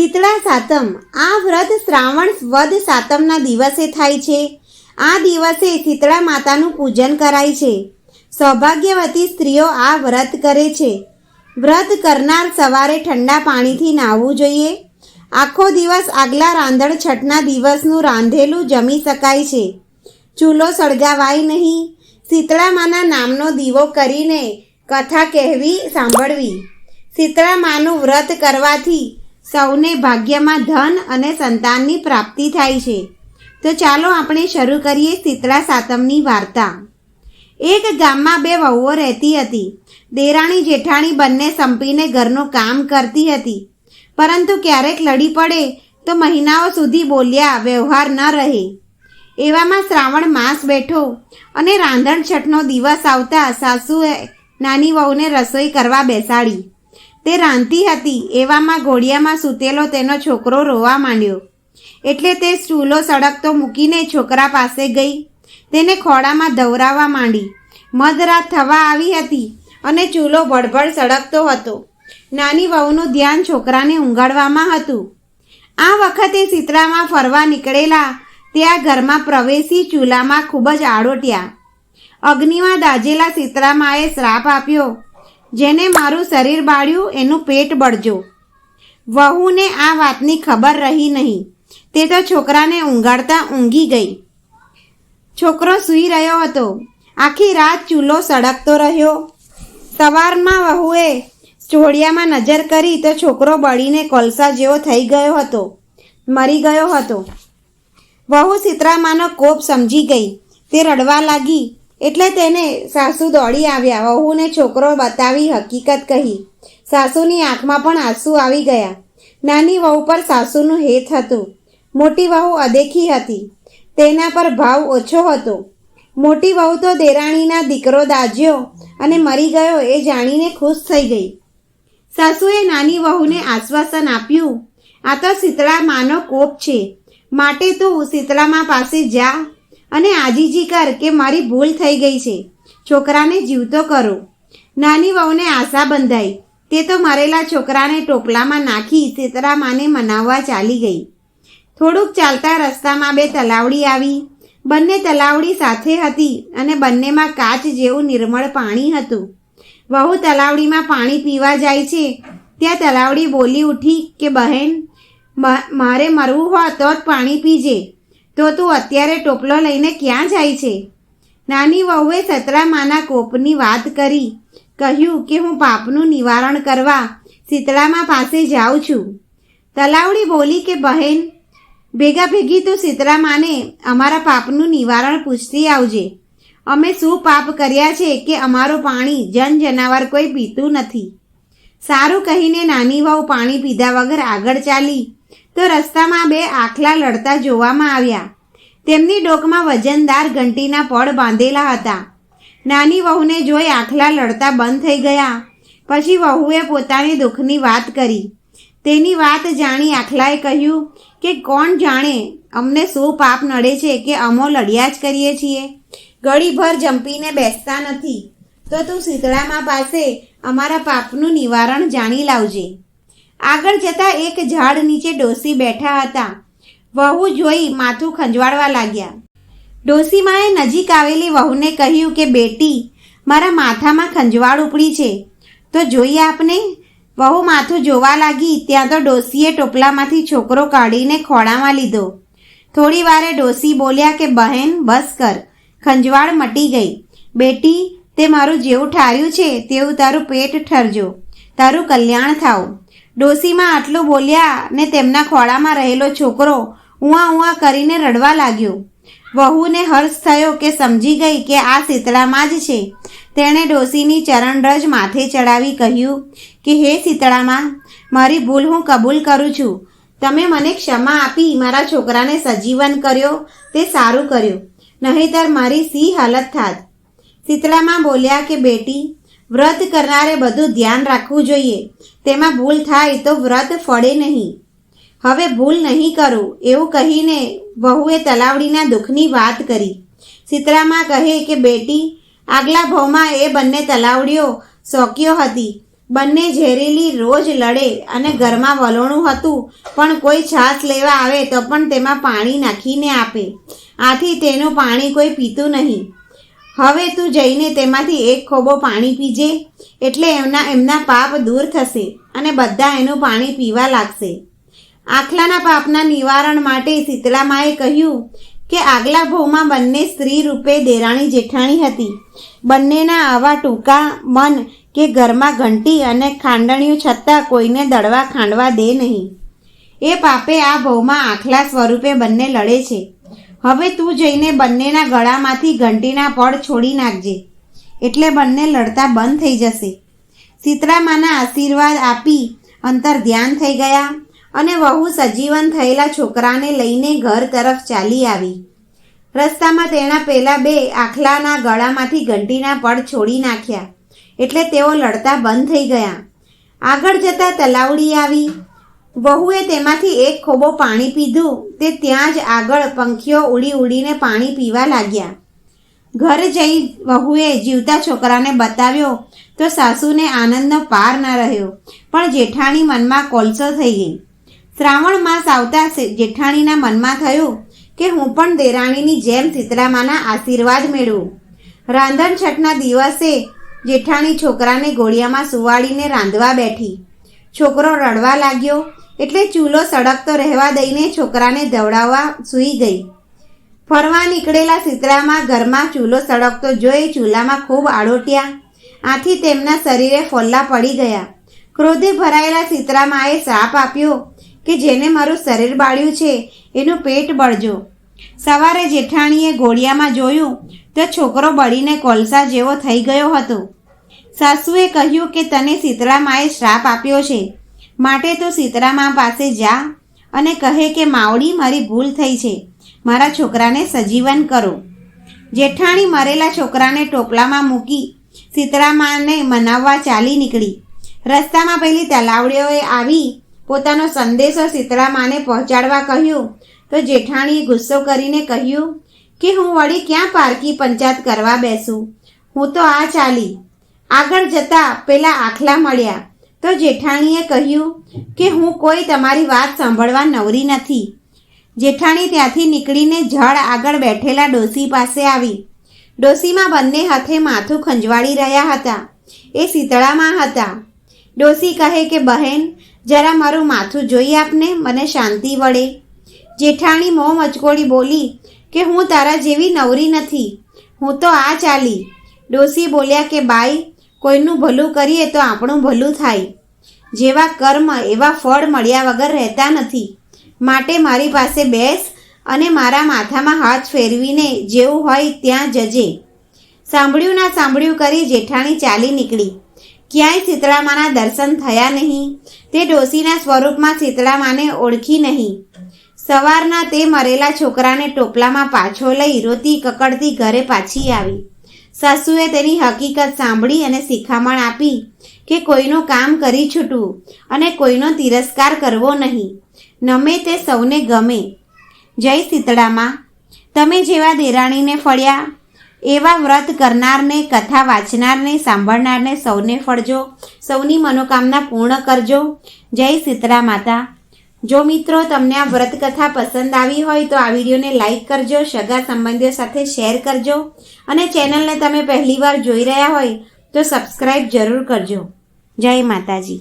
શીતળા સાતમ. આ વ્રત શ્રાવણ વદ સાતમના દિવસે થાય છે. આ દિવસે શીતળા માતાનું પૂજન કરાય છે. સૌભાગ્યવતી સ્ત્રીઓ આ વ્રત કરે છે. વ્રત કરનાર સવારે ઠંડા પાણીથી નાહવું જોઈએ. આખો દિવસ આગલા રાંધણ છઠના દિવસનું રાંધેલું જમી શકાય છે. ચૂલો સળગાવાય નહીં. શીતળા માના નામનો દીવો કરીને કથા કહેવી, સાંભળવી. શીતળા માનું વ્રત કરવાથી સૌને ભાગ્યમાં ધન અને સંતાનની પ્રાપ્તિ થાય છે. તો ચાલો આપણે શરૂ કરીએ શીતળા સાતમની વાર્તા. એક ગામમાં બે વહુઓ રહેતી હતી. દેરાણી જેઠાણી બંને સંપીને ઘરનું કામ કરતી હતી. પરંતુ ક્યારેક લડી પડે તો મહિનાઓ સુધી બોલ્યા, વ્યવહાર ન રહે. એવામાં શ્રાવણ માસ બેઠો અને રાંધણ છઠનો દિવસ આવતા સાસુએ નાની વહુને રસોઈ કરવા બેસાડી. તે રાંધતી હતી. એવામાં ઘોડિયામાં સૂતેલો તેનો છોકરો રોવા માંડ્યો. એટલે તે ચૂલો સળગતો મૂકીને છોકરા પાસે ગઈ. તેને ખોળામાં ધવરાવવા માંડી. મધરાત થવા આવી હતી અને ચૂલો ભડભડ સળગતો હતો. નાની વહુનું ધ્યાન છોકરાને ઊંઘાડવામાં હતું. આ વખતે શીતળામાં ફરવા નીકળેલા ત્યાં ઘરમાં પ્રવેશી ચૂલામાં ખૂબ જ આડોટ્યા. અગ્નિમાં દાજેલા શીતળામાએ શ્રાપ આપ્યો. જેને મારું શરીર બાળ્યું, એનું પેટ બળજો. વહુને આ વાતની ખબર રહી નહીં. તે તો છોકરાને ઊંઘાડતા ઊંઘી ગઈ. છોકરો સૂઈ રહ્યો હતો. આખી રાત ચૂલો સળગતો રહ્યો. સવારમાં વહુએ ચોડિયામાં નજર કરી તો છોકરો બળીને કોલસા જેવો થઈ ગયો હતો. મરી ગયો હતો. વહુ સીતરામાનો કોપ સમજી ગઈ. તે રડવા લાગી. એટલે તેને સાસુ દોડી આવ્યા. વહુને છોકરો બતાવી હકીકત કહી. સાસુની આંખમાં પણ આંસુ આવી ગયા. નાની વહુ પર સાસુનું હેત હતું. મોટી વહુ અદેખી હતી. તેના પર ભાવ ઓછો હતો. મોટી વહુ તો દેરાણીના દીકરો દાજ્યો અને મરી ગયો એ જાણીને ખુશ થઈ ગઈ. સાસુએ નાની વહુને આશ્વાસન આપ્યું, આ તો શીતળા માનો કોપ છે. માટે તું શીતળામાં પાસે જા. અને આજીજી કર કે મારી ભૂલ થઈ ગઈ છે. છોકરાને જીવતો કરો. નાની વહુને આશા બંધાઈ. તે તો મરેલા છોકરાને ટોપલામાં નાખી સીતરામાને મનાવવા ચાલી ગઈ. થોડુંક ચાલતા રસ્તામાં બે તલાવડી આવી. બંને તલાવડી સાથે હતી અને બંનેમાં કાચ જેવું નિર્મળ પાણી હતું. વહુ તલાવડીમાં પાણી પીવા જાય છે. ત્યાં તલાવડી બોલી ઉઠી કે, બહેન મારે મરવું હોય તો જ પાણી પીજે. તો તું અત્યારે ટોપલો લઈને ક્યાં જાય છે? નાની વહુએ સતરામાના કોપની વાત કરી. કહ્યું કે હું પાપનું નિવારણ કરવા શીતળામાં પાસે જાઉં છું. તલાવડી બોલી કે, બહેન, ભેગા ભેગી તું શીતળામાને અમારા પાપનું નિવારણ પૂછતી આવજે. અમે શું પાપ કર્યા છે કે અમારું પાણી જન જનાવર કોઈ પીતું નથી? સારું કહીને નાની વહુ પાણી પીધા વગર આગળ ચાલી તો રસ્તામાં બે આખલા લડતા જોવામાં આવ્યા. તેમની ડોકમાં વજનદાર ઘંટીના પડ બાંધેલા હતા. નાની વહુને જોઈ આખલા લડતા બંધ થઈ ગયા. પછી વહુએ પોતાની દુઃખની વાત કરી. તેની વાત જાણી આખલાએ કહ્યું કે કોણ જાણે અમને શું પાપ નડે છે કે અમો લડ્યા જ કરીએ છીએ. ઘડીભર જંપીને બેસતા નથી. તો તું શીતળામાં પાસે અમારા પાપનું નિવારણ જાણી લાવજે. આગળ જતા એક ઝાડ નીચે ડોસી બેઠા હતા. વહુ જોઈ માથું ખંજવાળવા લાગ્યા. ડોસીમાએ નજીક આવેલી વહુને કહ્યું કે, બેટી, મારા માથામાં ખંજવાળ ઉપડી છે. તો જોઈએ આપને. વહુ માથું જોવા લાગી, ત્યાં તો ડોસીએ ટોપલામાંથી છોકરો કાઢીને ખોળામાં લીધો. થોડી વારે ડોસી બોલ્યા કે, બહેન, બસ કર. ખંજવાળ મટી ગઈ. બેટી, તે મારું જેવું ઠાર્યું છે, તેવું તારું પેટ ઠરજો. તારું કલ્યાણ થાવ. ડોસીમાં આટલું બોલ્યા ને તેમના ખોળામાં રહેલો છોકરો ઉઆ ઉઆ કરીને રડવા લાગ્યો. વહુને હર્ષ થયો કે સમજી ગઈ કે આ શીતળામાં જ છે. તેણે ડોસીની ચરણરજ માથે ચડાવી કહ્યું કે, હે શીતળામાં, મારી ભૂલ હું કબૂલ કરું છું. તમે મને ક્ષમા આપી મારા છોકરાને સજીવન કર્યો, તે સારું કર્યું. નહીંતર મારી સી હાલત થાત. શીતળામાં બોલ્યા કે, બેટી વ્રત કરનારે બધું ધ્યાન રાખવું જોઈએ. તેમાં ભૂલ થાય તો વ્રત ફળે નહીં. હવે ભૂલ નહીં કરું એવું કહીને વહુએ તલાવડીના દુઃખની વાત કરી. શીતળામાં કહે કે, બેટી, આગલા ભાવમાં એ બંને તલાવડીઓ શોક્યો હતી. બંને ઝેરીલી રોજ લડે અને ઘરમાં વલોણું હતું, પણ કોઈ છાશ લેવા આવે તો પણ તેમાં પાણી નાખીને આપે. આથી તેનું પાણી કોઈ પીતું નહીં. હવે તું જઈને તેમાંથી એક ખોબો પાણી પીજે, એટલે એમના એમના પાપ દૂર થશે અને બધા એનું પાણી પીવા લાગશે. આખલાના પાપના નિવારણ માટે શીતળામાએ કહ્યું કે આગલા ભોમાં બંને સ્ત્રી રૂપે દેરાણી જેઠાણી હતી. બંનેના આવા ટૂંકા મન કે ઘરમાં ઘંટી અને ખાંડણીઓ છતાં કોઈને દળવા ખાંડવા દે નહીં. એ પાપે આ ભોમાં આખલા સ્વરૂપે બંને લડે છે. હવે તું જઈને બંનેના ગળામાંથી ઘંટીના પડ છોડી નાખજે. એટલે બંને લડતા બંધ થઈ જશે. સીતરામાના આશીર્વાદ આપી અંતર ધ્યાન થઈ ગયા અને વહુ સજીવન થયેલા છોકરાને લઈને ઘર તરફ ચાલી આવી. રસ્તામાં તેના પહેલાં બે આખલાના ગળામાંથી ઘંટીના પડ છોડી નાખ્યા. એટલે તેઓ લડતા બંધ થઈ ગયા. આગળ જતા તલાવડી આવી. વહુએ તેમાંથી એક ખોબો પાણી પીધું. તે ત્યાં જ આગળ પંખીઓ ઉડી ઉડીને પાણી પીવા લાગ્યા. ઘર જઈ વહુએ જીવતા છોકરાને બતાવ્યો તો સાસુને આનંદનો પાર ન રહ્યો, પણ જેઠાણી મનમાં કોલસો થઈ ગઈ. શ્રાવણ માસ આવતા જેઠાણીના મનમાં થયું કે હું પણ દેરાણીની જેમ સીતરામાના આશીર્વાદ મેળવું. રાંધણ છઠના દિવસે જેઠાણી છોકરાને ઘોડિયામાં સુવાડીને રાંધવા બેઠી. છોકરો રડવા લાગ્યો એટલે ચૂલો સળગતો રહેવા દઈને છોકરાને દવડાવવા સૂઈ ગઈ. ફરવા નીકળેલા સીતરામાં ઘરમાં ચૂલો સળગતો જોઈ ચૂલામાં ખૂબ આડોટ્યા. આથી તેમના શરીરે ફોલ્લા પડી ગયા. ક્રોધે ભરાયેલા સીતરામાએ શ્રાપ આપ્યો કે જેને મારું શરીર બાળ્યું છે, એનું પેટ બળજો. સવારે જેઠાણીએ ઘોડિયામાં જોયું તો છોકરો બળીને કોલસા જેવો થઈ ગયો હતો. સાસુએ કહ્યું કે તને સીતરામાએ શ્રાપ આપ્યો છે. માટે તું સીતરામા પાસે જા અને કહે કે, માવડી, મારી ભૂલ થઈ છે. મારા છોકરાને સજીવન કરો. જેઠાણી મરેલા છોકરાને ટોપલામાં મૂકી સીતરામાને મનાવવા ચાલી નીકળી. રસ્તામાં પેલી તલાવડીઓએ આવી પોતાનો સંદેશો સીતરામાને પહોંચાડવા કહ્યું. તો જેઠાણીએ ગુસ્સો કરીને કહ્યું કે, હું વળી ક્યાં પારકી પંચાયત કરવા બેસું? હું તો આ ચાલી. આગળ જતા પેલા આખલા મળ્યા. તો જેઠાણીએ કહ્યું કે હું કોઈ તમારી વાત સાંભળવા નવરી નથી. જેઠાણી ત્યાંથી નીકળીને જળ આગળ બેઠેલા ડોસી પાસે આવી. ડોસીમાં બંને હાથે માથું ખંજવાળી રહ્યા હતા. એ શીતળામાં હતા. ડોસી કહે કે, બહેન, જરા મારું માથું જોઈ આપને, મને શાંતિ વળે. જેઠાણી મોં મચકોડી બોલી કે, હું તારા જેવી નવરી નથી. હું તો આ ચાલી. ડોસી બોલ્યા કે, બાઈ કોઈનું ભલું કરીએ તો આપણું ભલું થાય. જેવા કર્મ, એવા ફળ મળ્યા વગર રહેતા નથી. માટે મારી પાસે બેસ અને મારા માથામાં હાથ ફેરવીને જેવું હોય ત્યાં જજે. સાંભળ્યું ના સાંભળ્યું કરી જેઠાણી ચાલી નીકળી. ક્યાંય શીતળામાના દર્શન થયા નહીં. તે ડોસીના સ્વરૂપમાં શીતળામાને ઓળખી નહીં. સવારના તે મરેલા છોકરાને ટોપલામાં પાછો લઈ રોતી કકડતી ઘરે પાછી આવી. સાસુએ તેની હકીકત સાંભળી અને શિખામણ આપી કે કોઈનું કામ કરી છૂટવું અને કોઈનો તિરસ્કાર કરવો નહીં. નમે તે સૌને ગમે. જય શીતળામાં. તમે જેવા દેરાણીને ફળ્યા, એવા વ્રત કરનારને, કથા વાંચનારને, સાંભળનારને સૌને ફળજો. સૌની મનોકામના પૂર્ણ કરજો. જય શીતળા માતા. જો મિત્રો તમને આ વ્રત કથા પસંદ આવી હોય તો આ વિડીયોને લાઇક કરજો, સગા સંબંધીઓ સાથે શેર કરજો અને ચેનલને તમે પહેલીવાર જોઈ રહ્યા હોય તો સબસ્ક્રાઈબ જરૂર કરજો. જય માતાજી.